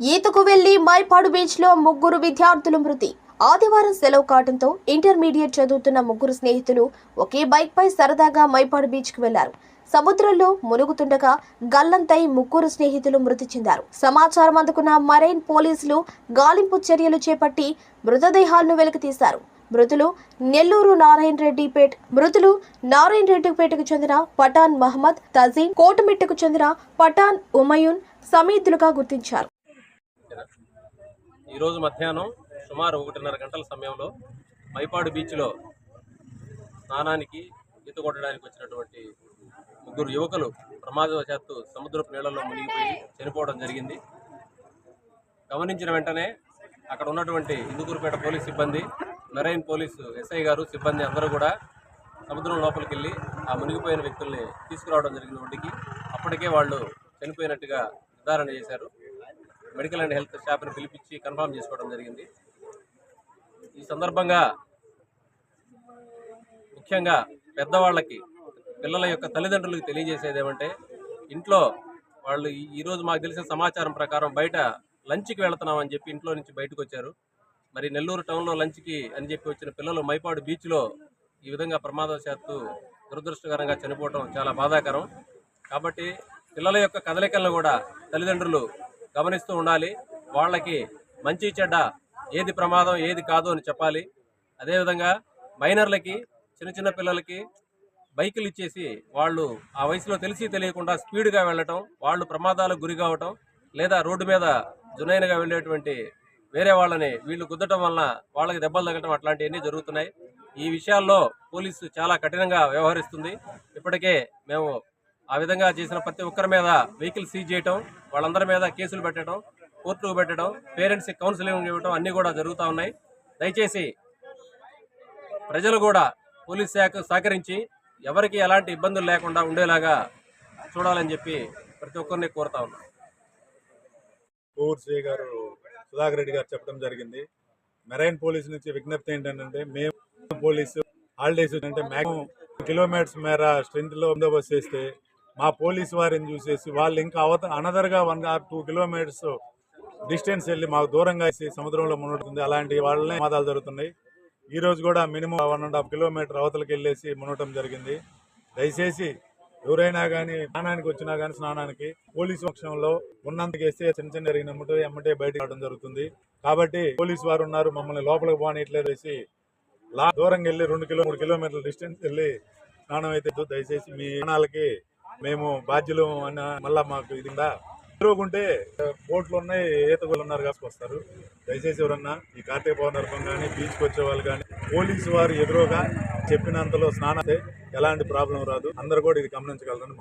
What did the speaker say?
ఈతకు వెళ్ళి మైపాడు బీచ్లో ముగ్గురు విద్యార్థులు మృతి. ఆదివారం సెలవు కావడంతో ఇంటర్మీడియట్ చదువుతున్న ముగ్గురు స్నేహితులు ఒకే బైక్ పై సరదాగా మైపాడు బీచ్కు వెళ్ళారు. సముద్రంలో మునుగుతుండగా గల్లంతై ముగ్గురు స్నేహితులు మృతి చెందారు. సమాచారం అందుకున్న మరైన్ పోలీసులు గాలింపు చర్యలు చేపట్టి మృతదేహాలను వెలికితీశారు మృతులు నెల్లూరు నారాయణ రెడ్డిపేట్ మృతులు నారాయణ రెడ్డిపేటకు చెందిన పఠాన్ మహమ్మద్ తజీన్ కోటమిట్టకు చెందిన పఠాన్ ఉమయూన్ సమీతులుగా గుర్తించారు. ఈరోజు మధ్యాహ్నం సుమారు ఒకటిన్నర గంటల సమయంలో మైపాడు బీచ్లో స్నానానికి ఈత కొట్టడానికి వచ్చినటువంటి ముగ్గురు యువకులు ప్రమాదవశాత్తు సముద్రపు నీళ్ళలో మునిగిపోయి చనిపోవడం జరిగింది. గమనించిన వెంటనే అక్కడ ఉన్నటువంటి ఇందుకూరుపేట పోలీస్ సిబ్బంది మెరైన్ పోలీసు ఎస్ఐ గారు సిబ్బంది అందరూ కూడా సముద్రం లోపలికి వెళ్ళి ఆ మునిగిపోయిన వ్యక్తుల్ని తీసుకురావడం జరిగింది ఒడ్డుకి. అప్పటికే వాళ్ళు చనిపోయినట్టుగా నిర్ధారణ చేశారు. మెడికల్ అండ్ హెల్త్ స్టాఫ్ని పిలిపించి కన్ఫామ్ చేసుకోవడం జరిగింది. ఈ సందర్భంగా ముఖ్యంగా పెద్దవాళ్ళకి పిల్లల యొక్క తల్లిదండ్రులకు తెలియజేసేది ఏమంటే ఇంట్లో వాళ్ళు ఈరోజు మాకు తెలిసిన సమాచారం ప్రకారం బయట లంచ్కి వెళుతున్నామని చెప్పి ఇంట్లో నుంచి బయటకు వచ్చారు మరి నెల్లూరు టౌన్లో లంచ్కి అని చెప్పి వచ్చిన పిల్లలు మైపాడు బీచ్లో ఈ విధంగా ప్రమాదవశాత్తు దురదృష్టకరంగా చనిపోవడం చాలా బాధాకరం. కాబట్టి పిల్లల యొక్క కదలికలను కూడా తల్లిదండ్రులు గమనిస్తూ ఉండాలి. వాళ్ళకి మంచి చెడ్డ ఏది ప్రమాదం ఏది కాదు అని చెప్పాలి. అదేవిధంగా మైనర్లకి చిన్న చిన్న పిల్లలకి బైకులు ఇచ్చేసి వాళ్ళు ఆ వయసులో తెలిసి తెలియకుండా స్పీడ్గా వెళ్ళటం వాళ్ళు ప్రమాదాలకు గురి కావటం లేదా రోడ్డు మీద జునైన్గా వెళ్ళేటువంటి వేరే వాళ్ళని వీళ్ళు గుద్దటం వలన వాళ్ళకి దెబ్బలు తగ్గటం అట్లాంటివన్నీ జరుగుతున్నాయి. ఈ విషయాల్లో పోలీసు చాలా కఠినంగా వ్యవహరిస్తుంది. ఇప్పటికే మేము ఆ విధంగా చేసిన ప్రతి ఒక్కరి మీద వెహికల్ సీజ్ చేయటం వాళ్ళందరి మీద కేసులు పెట్టడం కోర్టుకు పెట్టడం పేరెంట్స్కి కౌన్సిలింగ్ ఇవ్వటం అన్నీ కూడా జరుగుతూ ఉన్నాయి. దయచేసి ప్రజలు కూడా పోలీస్ శాఖ సహకరించి ఎవరికి ఎలాంటి ఇబ్బందులు లేకుండా ఉండేలాగా చూడాలని చెప్పి ప్రతి ఒక్కరిని కోరుతా ఉన్నాం. కోవూరు గారు సుధాకర్ రెడ్డి గారు చెప్పడం జరిగింది. మెరైన్ పోలీస్ నుంచి విజ్ఞప్తి ఏంటంటే మేము పోలీసు హాలిడేస్ అంటే మ్యాక్సిమం కిలోమీటర్స్ మేర స్ట్రెంత్లో బందోబస్తు చేస్తే మా పోలీసు వారిని చూసేసి వాళ్ళు ఇంకా అవత అనదర్గా one or two kilometres distance వెళ్ళి మాకు దూరంగా వేసి సముద్రంలో మునుగుతుంది. అలాంటి వాళ్ళనే ప్రమాదాలు జరుగుతున్నాయి. ఈ రోజు కూడా minimum one and half kilometre అవతలకి వెళ్ళేసి మునగటం జరిగింది. దయచేసి ఎవరైనా కానీ స్నానానికి వచ్చినా కానీ స్నానానికి పోలీసు పక్షంలో ఉన్నంతకి వేస్తే చిన్న చిన్న జరిగినప్పుడు ఎమ్మటే బయటకు రావడం జరుగుతుంది. కాబట్టి పోలీసు వారు ఉన్నారు మమ్మల్ని లోపలికి పోనీట్లేదు వేసి లా దూరంగా వెళ్ళి రెండు కిలో మూడు కిలోమీటర్ల డిస్టెన్స్ వెళ్ళి స్నానం అయితే దయచేసి మీ ప్రాణాలకి మేము బాధ్యులు అన్న మళ్ళా మాకు ఇది ఉందా? ఎదురుకుంటే బోట్లు ఉన్నాయి ఈతగోళ్ళు ఉన్నారు కాసుకొస్తారు దయచేసి ఎవరన్నా ఈ కార్తీక పౌర్ణర్భం కానీ బీచ్కి వచ్చే వాళ్ళు కానీ పోలీసు వారు ఎదురుగా చెప్పినంతలో స్నానం ఎలాంటి ప్రాబ్లం రాదు. అందరు కూడా ఇది గమనించగలరని